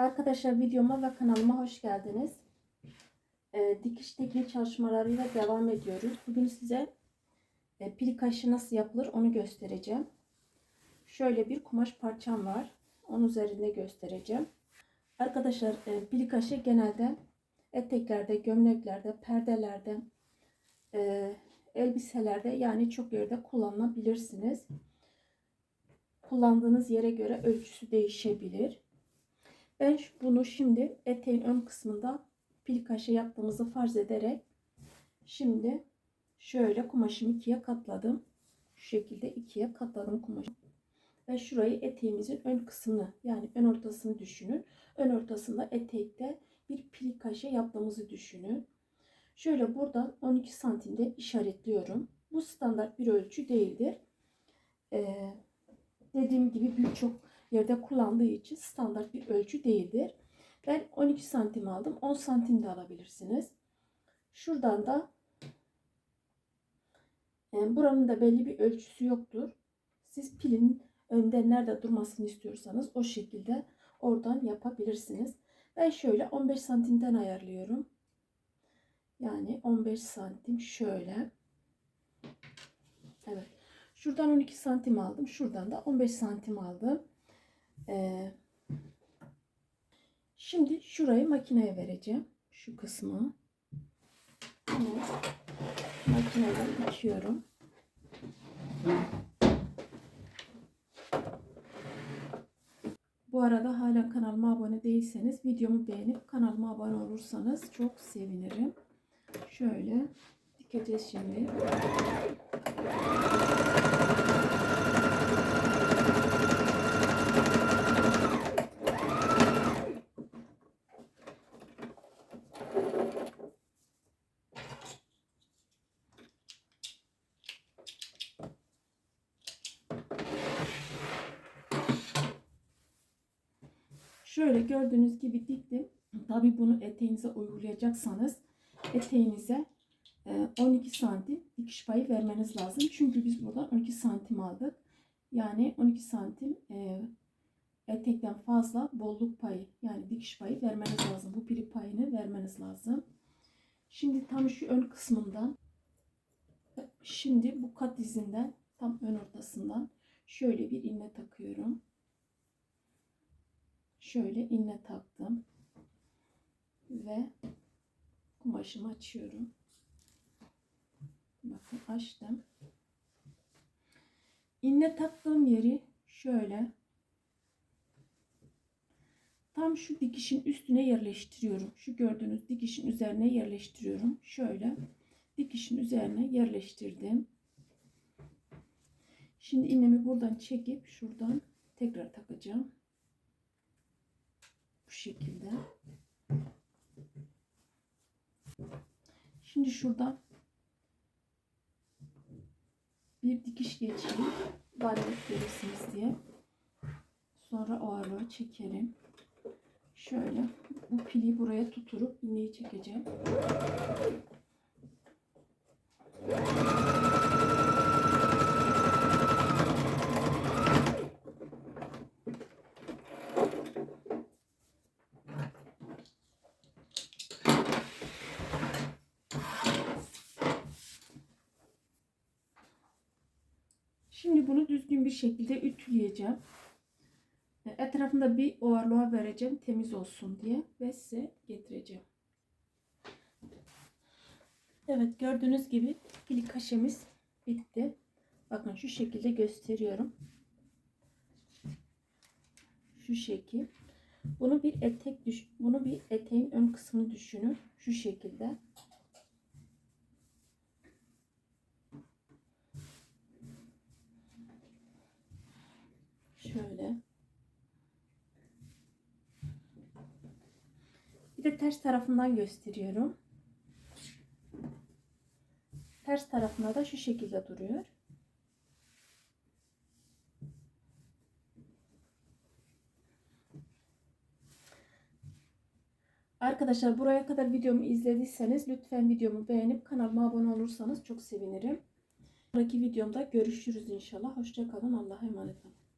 Arkadaşlar videoma ve kanalıma hoş geldiniz. Ee, dikiş tekniği çalışmalarıyla devam ediyoruz. Bugün size e, pil kaşı nasıl yapılır onu göstereceğim. Şöyle bir kumaş parçam var. Onun üzerinde göstereceğim. Arkadaşlar e, pil kaşı genelde eteklerde, gömleklerde, perdelerde, e, elbiselerde yani çok yerde kullanabilirsiniz. Kullandığınız yere göre ölçüsü değişebilir. Ben bunu şimdi eteğin ön kısmında pil kaşı yaptığımızı farz ederek şimdi şöyle kumaşımı ikiye katladım. Şu şekilde ikiye katladım kumaşı. Ve şurayı eteğimizin ön kısmını yani ön ortasını düşünün. Ön ortasında etekte bir pil kaşı yaptığımızı düşünün. Şöyle buradan 12 santimde işaretliyorum. Bu standart bir ölçü değildir. Ee, dediğim gibi birçok yerde kullandığı için standart bir ölçü değildir. Ben 12 santim aldım. 10 santim de alabilirsiniz. Şuradan da yani buranın da belli bir ölçüsü yoktur. Siz pilin önde nerede durmasını istiyorsanız o şekilde oradan yapabilirsiniz. Ben şöyle 15 santimden ayarlıyorum. Yani 15 santim şöyle. Evet. Şuradan 12 santim aldım. Şuradan da 15 santim aldım. Ee, şimdi şurayı makineye vereceğim. Şu kısmı. Bunu makinede dikiyorum. Bu arada hala kanalıma abone değilseniz videomu beğenip kanalıma abone olursanız çok sevinirim. Şöyle dikeceğiz şimdi. Şöyle gördüğünüz gibi diktim. Tabi bunu eteğinize uygulayacaksanız eteğinize 12 e, santim dikiş payı vermeniz lazım. Çünkü biz buradan 12 santim aldık. Yani 12 santim e, etekten fazla bolluk payı yani dikiş payı vermeniz lazım. Bu piri payını vermeniz lazım. Şimdi tam şu ön kısmından şimdi bu kat izinden tam ön ortasından şöyle bir iğne takıyorum şöyle iğne taktım ve kumaşımı açıyorum. Bakın açtım. İğne taktığım yeri şöyle tam şu dikişin üstüne yerleştiriyorum. Şu gördüğünüz dikişin üzerine yerleştiriyorum. Şöyle dikişin üzerine yerleştirdim. Şimdi iğnemi buradan çekip şuradan tekrar takacağım. Bu şekilde. Şimdi şuradan bir dikiş geçeyim. Balyayı görürsünüz diye. Sonra o ağırlığı çekerim. Şöyle bu pili buraya tuturup iğneyi çekeceğim. Şimdi bunu düzgün bir şekilde ütüleyeceğim. Etrafında bir ovarlığa vereceğim temiz olsun diye ve size getireceğim. Evet gördüğünüz gibi pili kaşemiz bitti. Bakın şu şekilde gösteriyorum. Şu şekil. Bunu bir etek düş bunu bir eteğin ön kısmını düşünün. Şu şekilde. Şöyle. Bir de ters tarafından gösteriyorum. Ters tarafına da şu şekilde duruyor. Arkadaşlar buraya kadar videomu izlediyseniz lütfen videomu beğenip kanalıma abone olursanız çok sevinirim. Sonraki videomda görüşürüz inşallah. Hoşçakalın. Allah'a emanet olun.